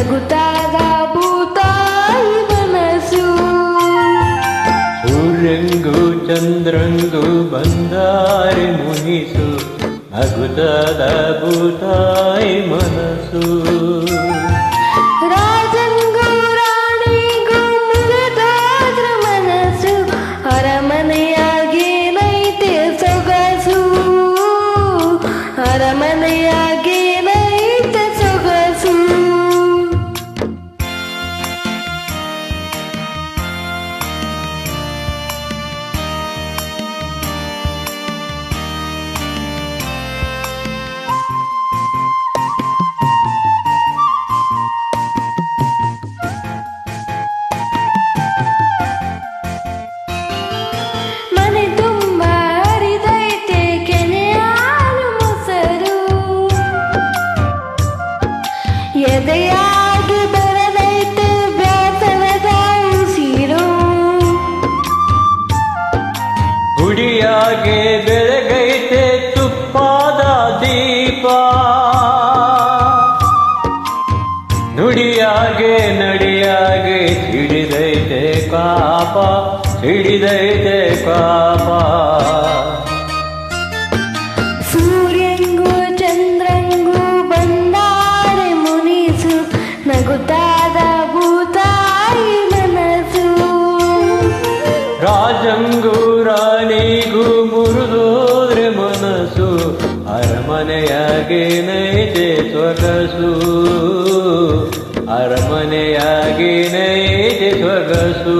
ನಗುತ್ತಾದ ಭೂತಾಯಿ ಮನಸ್ಸು ಸೂರ್ಯಂಗು ಚಂದ್ರಂಗು ಬಂದಾರೆ ಮುನಿಸು ನಗುತ್ತಾದ ಭೂತಾಯಿ ಮನಸ್ಸು ಅರಮನೆಯಾಗಿ ಗುಡಿಯಾಗೆ ಬೆಳಗೈತೆ ತುಪ್ಪಾದ ದೀಪ. ನುಡಿಯಾಗೆ ನಡಿಯಾಗೆ ಹಿಡಿದೈತೆ ಕಾಪ ಹಿಡಿದೈತೆ ಕಾಪ ಸೂರ್ಯಂಗೂ ಚಂದ್ರಂಗೂ ಬಂದಾರೆ ಮುನಿಸು ನಗುತ್ತಾದ ಭೂತಾಯಿ ಮನಸ್ಸು ರಾಜಂಗೂ ಅರಮನೆಯಾಗೆ ನೈತೆ ಸೊಗಸು ಅರಮನೆಯಾಗೆ ನೈತೆ ಸೊಗಸು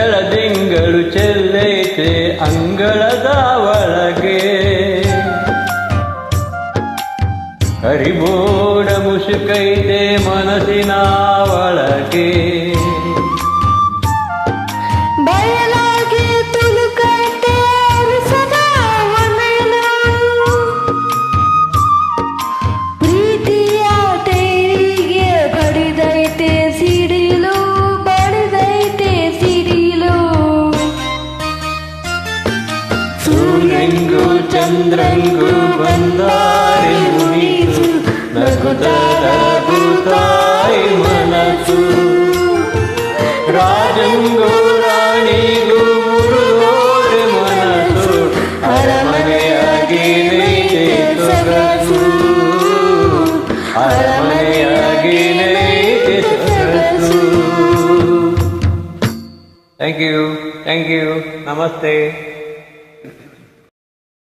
ಬೆಳದಿಂಗಳು ಚೆಲ್ಲೈತೆ ಅಂಗಳದ ಒಳಗೆ. ಹರಿಬೋಡ ಮುಸುಕೈತೆ ಮನಸ್ಸಿನ ಒಳಗೆ. रंग बंधारे मुनीतू नगुतारा गुताय मनतू राजंगो राणी गुरुवर मनतू अरमने अगिने तेतोगतू अरमने अगिने तेतोगतू थैंक यू थैंक यू नमस्ते